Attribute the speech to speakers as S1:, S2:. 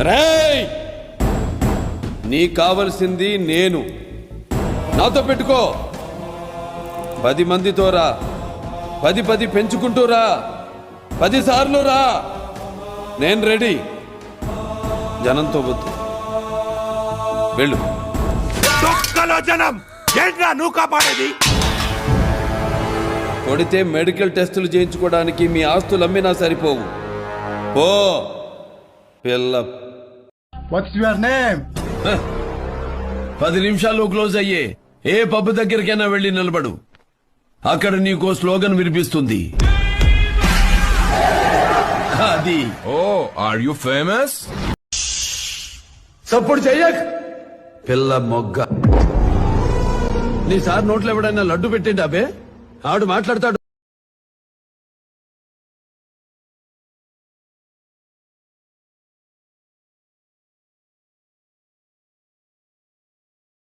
S1: రేయ్! నీకు కావలసింది నేను. నాతో పెట్టుకో. పది మందితో రా. పది పది పెంచుకుంటూ రా. పది సార్లు రా. నేను రెడీ. జనంతో వద్దు. వెళ్ళు.
S2: తొక్కలో జనం! ఏంట్రా నువ్వు కాపాడేది?
S1: కొడితే మెడికల్ టెస్టులు చేయించుకోవడానికి మీ ఆస్తులు అమ్మినా సరిపోవు. ఓ పిల్ల
S3: What's your name?
S1: పది నిమిషాల్లో క్లోజ్ అయ్యే ఏ పబ్ దగ్గరికైనా వెళ్ళి నిలబడు. అక్కడ నీకో స్లోగన్ వినిపిస్తుంది. అది.
S4: Oh, are you famous?
S1: Support చెయ్యక్. పిల్ల మొగ్గ. నీ సార్ నోట్లో ఎవడైనా లడ్డు పెట్టిండి అబే ఆడు మాట్లాడతాడు.